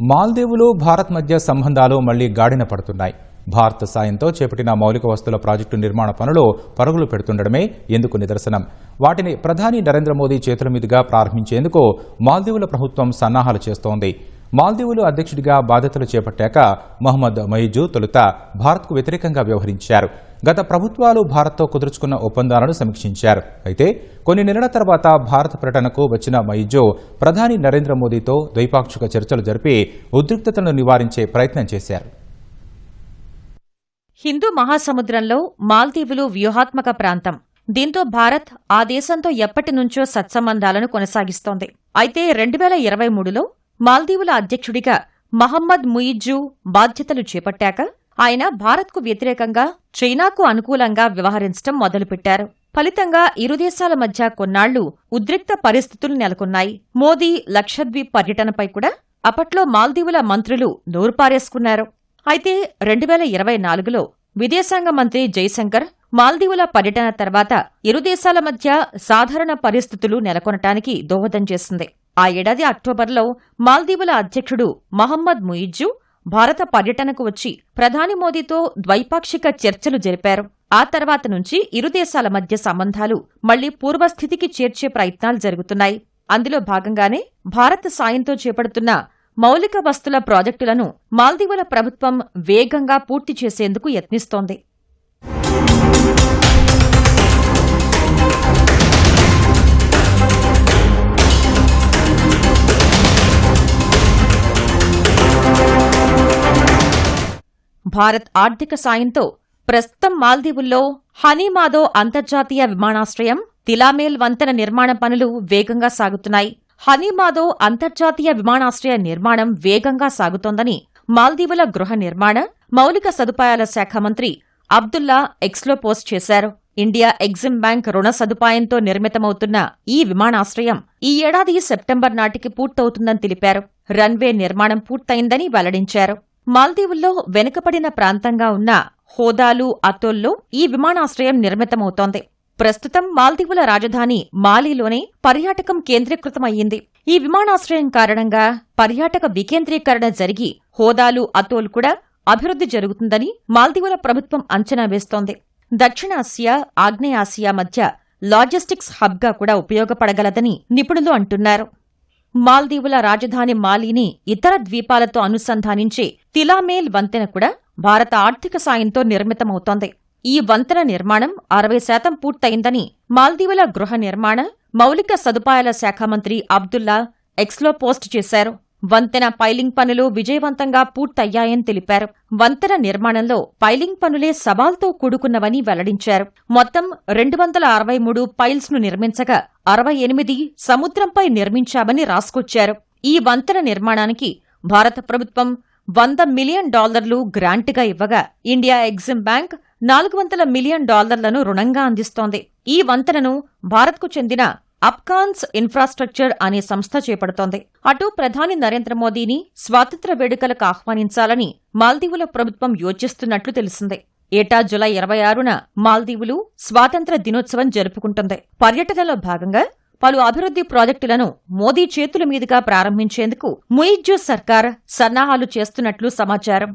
మాల్దీవులు భారత్ మధ్య సంబంధాలు మళ్ళీ గాడిన పడుతున్నాయి. భారత్ సాయంతో చేపట్టిన మౌలిక వస్తువుల ప్రాజెక్టు నిర్మాణ పనులు పరుగులు పెడుతుండడమే ఎందుకు నిదర్శనం? వాటిని ప్రధాని నరేంద్ర మోదీ చేతుల మీదుగా ప్రారంభించేందుకు మాల్దీవుల ప్రభుత్వం సన్నాహాలు చేస్తోంది. మాల్దీవులు అధ్యక్షుడిగా బాధ్యతలు చేపట్టాక మహమ్మద్ మయిజు తొలుత భారత్కు వ్యతిరేకంగా వ్యవహరించారు. గత ప్రభుత్వాలు భారత్తో కుదుర్చుకున్న ఒప్పందాలను సమీక్షించారు. అయితే కొన్ని నెలల తర్వాత భారత పర్యటనకు వచ్చిన మయిజో ప్రధాని నరేంద్ర మోదీతో ద్వైపాక్షిక చర్చలు జరిపి ఉద్రిక్తతలను నివారించే ప్రయత్నం చేశారు. హిందూ మహాసముద్రంలో మాల్దీవులు వ్యూహాత్మక ప్రాంతం. దీంతో భారత్ ఆ దేశంతో ఎప్పటి నుంచో సత్సంబంధాలను కొనసాగిస్తోంది. అయితే రెండు వేల ఇరవై మూడులో మాల్దీవుల అధ్యక్షుడిగా మహమ్మద్ ముయిజ్జు బాధ్యతలు చేపట్టాక ఆయన భారత్కు వ్యతిరేకంగా చైనాకు అనుకూలంగా వ్యవహరించడం మొదలుపెట్టారు. ఫలితంగా ఇరు దేశాల మధ్య కొన్నాళ్ళు ఉద్రిక్త పరిస్థితులు నెలకొన్నాయి. మోదీ లక్షద్వీప్ పర్యటనపై కూడా అప్పట్లో మాల్దీవుల మంత్రులు నోరుపారేసుకున్నారు. అయితే రెండు వేల ఇరవై నాలుగులో విదేశాంగ మంత్రి జైశంకర్ మాల్దీవుల పర్యటన తర్వాత ఇరు దేశాల మధ్య సాధారణ పరిస్థితులు నెలకొనటానికి దోహదం చేసింది. ఆ ఏడాది అక్టోబర్లో మాల్దీవుల అధ్యక్షుడు మహమ్మద్ ముయిజ్జు భారత పర్యటనకు వచ్చి ప్రధాని మోదీతో ద్వైపాక్షిక చర్చలు జరిపారు. ఆ తర్వాత నుంచి ఇరు దేశాల మధ్య సంబంధాలు మళ్ళీ పూర్వస్థితికి చేర్చే ప్రయత్నాలు జరుగుతున్నాయి. అందులో భాగంగానే భారత్ సాయంతో చేపడుతున్న మౌలిక వస్తుల ప్రాజెక్టులను మాల్దీవుల ప్రభుత్వం వేగంగా పూర్తి చేసేందుకు యత్నిస్తోంది. భారత్ ఆర్థిక సాయంతో ప్రస్తుతం మాల్దీవుల్లో హనీమాదో అంతర్జాతీయ విమానాశ్రయం తిలామేల్ వంతెన నిర్మాణ పనులు వేగంగా సాగుతున్నాయి. హనీమాదో అంతర్జాతీయ విమానాశ్రయ నిర్మాణం వేగంగా సాగుతోందని మాల్దీవుల గృహ నిర్మాణ మౌలిక సదుపాయాల శాఖ మంత్రి అబ్దుల్లా ఎక్స్లో పోస్ట్ చేశారు. ఇండియా ఎగ్జిమ్ బ్యాంక్ రుణ సదుపాయంతో నిర్మితమవుతున్న ఈ విమానాశ్రయం ఈ ఏడాది సెప్టెంబర్ నాటికి పూర్తవుతుందని తెలిపారు. రన్వే నిర్మాణం పూర్తయిందని వెల్లడించారు. మాల్దీవుల్లో వెనుకబడిన ప్రాంతంగా ఉన్న హోదాలు అతోల్లో ఈ విమానాశ్రయం నిర్మితమవుతోంది. ప్రస్తుతం మాల్దీవుల రాజధాని మాలీలోనే పర్యాటకం కేంద్రీకృతమయ్యింది. ఈ విమానాశ్రయం కారణంగా పర్యాటక వికేంద్రీకరణ జరిగి హోదాలు అతోల్ కూడా అభివృద్ధి జరుగుతుందని మాల్దీవుల ప్రభుత్వం అంచనా వేస్తోంది. దక్షిణాసియా ఆగ్నేయాసియా మధ్య లాజిస్టిక్స్ హబ్గా కూడా ఉపయోగపడగలదని నిపుణులు అంటున్నారు. మాల్దీవుల రాజధాని మాలీని ఇతర ద్వీపాలతో అనుసంధానించే తిలామేల్ వంతెన కూడా భారత ఆర్థిక సాయంతో నిర్మితమవుతోంది. ఈ వంతెన నిర్మాణం అరవై శాతం పూర్తయిందని మాల్దీవుల గృహ నిర్మాణ మౌలిక సదుపాయాల శాఖ మంత్రి అబ్దుల్లా ఎక్స్లో పోస్ట్ చేశారు. వంతెన పైలింగ్ పనులు విజయవంతంగా పూర్తయ్యాయని తెలిపారు. వంతెన నిర్మాణంలో పైలింగ్ పనులే సవాల్తో కూడుకున్నవని వెల్లడించారు. మొత్తం రెండు వందల అరవై మూడు పైల్స్ను నిర్మించగా అరవై ఎనిమిది సముద్రంపై నిర్మించామని రాసుకొచ్చారు. ఈ వంతెన నిర్మాణానికి భారత ప్రభుత్వం వంద మిలియన్ డాలర్లు గ్రాంట్గా ఇవ్వగా ఇండియా ఎగ్జిమ్ బ్యాంక్ నాలుగు వందల మిలియన్ డాలర్లను రుణంగా అందిస్తోంది. ఈ వంతెనను భారత్కు చెందిన అప్కాన్స్ ఇన్ఫ్రాస్ట్రక్చర్ అనే సంస్థ చేపడుతోంది. అటు ప్రధాని నరేంద్ర మోదీని స్వాతంత్ర వేడుకలకు ఆహ్వానించాలని మాల్దీవుల ప్రభుత్వం యోచిస్తున్నట్లు తెలిసిందే. ఏటా జులై ఇరవై ఆరున మాల్దీవులు స్వాతంత్ర దినోత్సవం జరుపుకుంటుంది. పర్యటనలో భాగంగా పలు అభివృద్ధి ప్రాజెక్టులను మోదీ చేతుల మీదుగా ప్రారంభించేందుకు ముయిజ్జు సర్కార్ సన్నాహాలు చేస్తున్నట్లు సమాచారం.